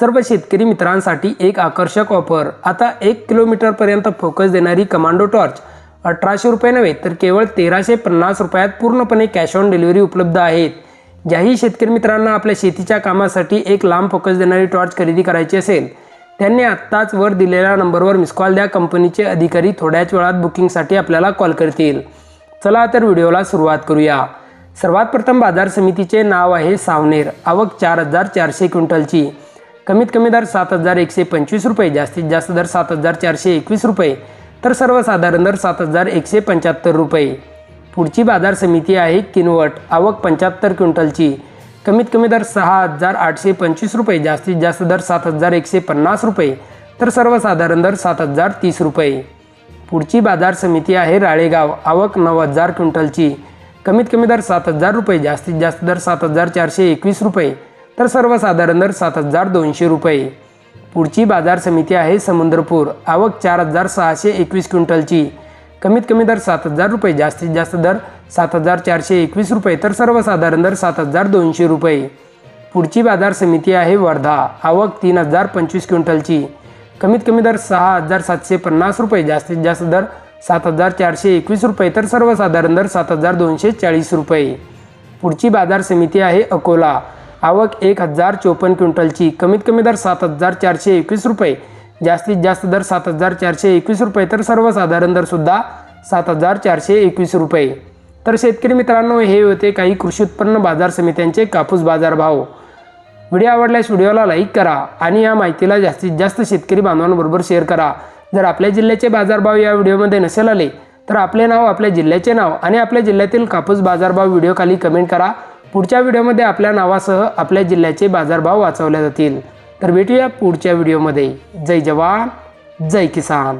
सर्व शेतकरी मित्रांसाठी एक आकर्षक ऑफर. आता एक किलोमीटरपर्यंत फोकस देणारी कमांडो टॉर्च अठराशे रुपये नव्हे तर केवळ तेराशे पन्नास रुपयात पूर्णपणे कॅश ऑन डिलिव्हरी उपलब्ध आहेत. ज्याही शेतकरी मित्रांना आपल्या शेतीच्या कामासाठी एक लांब फोकस देणारी टॉर्च खरेदी करायची असेल त्यांनी आत्ताच वर दिलेल्या नंबरवर मिस कॉल द्या. कंपनीचे अधिकारी थोड्याच वेळात बुकिंगसाठी आपल्याला कॉल करतील. चला तर व्हिडिओला सुरुवात करूया. सर्वात प्रथम बाजार समितीचे नाव आहे सावनेर. आवक चार हजार चारशे क्विंटलची. कमीत कमी दर सात हजार एकशे पंचवीस रुपये जास्तीत जास्त दर सात हजार चारशे एकवीस रुपये तर सर्वसाधारण दर सात हजार एकशे पंच्याहत्तर रुपये. पुढची बाजार समिती आहे किनवट आवक पंच्याहत्तर क्विंटलची. कमीत कमी दर सहा हजार आठशे पंचवीस रुपये जास्तीत जास्त दर सात हजार एकशे पन्नास रुपये तर सर्वसाधारण दर सात हजार तीस रुपये. पुढची बाजार समिती आहे राळेगाव आवक नऊ हजार क्विंटलची. कमीत कमी दर सात हजार रुपये जास्तीत जास्त दर सात हजार चारशे एकवीस रुपये तर सर्वसाधारण दर सात हजार दोनशे रुपये. पुढची बाजार समिती आहे समुद्रपूर. आवक चार हजार सहाशे एकवीस क्विंटलची. कमीत कमी दर सात हजार रुपये. जास्तीत जास्त दर सात हजार चारशे एकवीस रुपये. तर सर्वसाधारण दर सात हजार दोनशे रुपये. पुढची बाजार समिती आहे वर्धा. आवक तीन हजार पंचवीस क्विंटलची. कमीत कमी दर सहा हजार सातशे पन्नास रुपये. जास्तीत जास्त दर सात हजार चारशे एकवीस रुपये. तर सर्वसाधारण दर सात हजार दोनशे चाळीस रुपये. पुढची बाजार समिती आहे अकोला. आवक एक हजार चोपन्न क्विंटलची. कमीत कमी दर सात हजार चारशे एकवीस रुपये. जास्तीत जास्त दर सात हजार चारशे एकवीस रुपये तर सर्वसाधारण दरसुद्धा सात हजार चारशे एकवीस रुपये. तर शेतकरी मित्रांनो हे होते काही कृषी उत्पन्न बाजार समित्यांचे कापूस बाजारभाव व्हिडिओ आवडल्यास व्हिडिओला लाईक करा आणि या माहितीला जास्तीत जास्त शेतकरी बांधवांबरोबर शेअर करा. जर आपल्या जिल्ह्याचे बाजारभाव या व्हिडिओमध्ये नसेल आले तर आपले नाव आपल्या जिल्ह्याचे नाव आणि आपल्या जिल्ह्यातील कापूस बाजारभाव व्हिडिओ खाली कमेंट करा. पुढच्या व्हिडिओमध्ये आपल्या नावासह आपल्या जिल्ह्याचे बाजारभाव वाचवले जातील. तर भेटूया पुढच्या व्हिडिओमध्ये. जय जवान जय किसान.